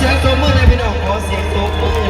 เสียงตบมือเลยพี่น้องขอเสียงตบมือ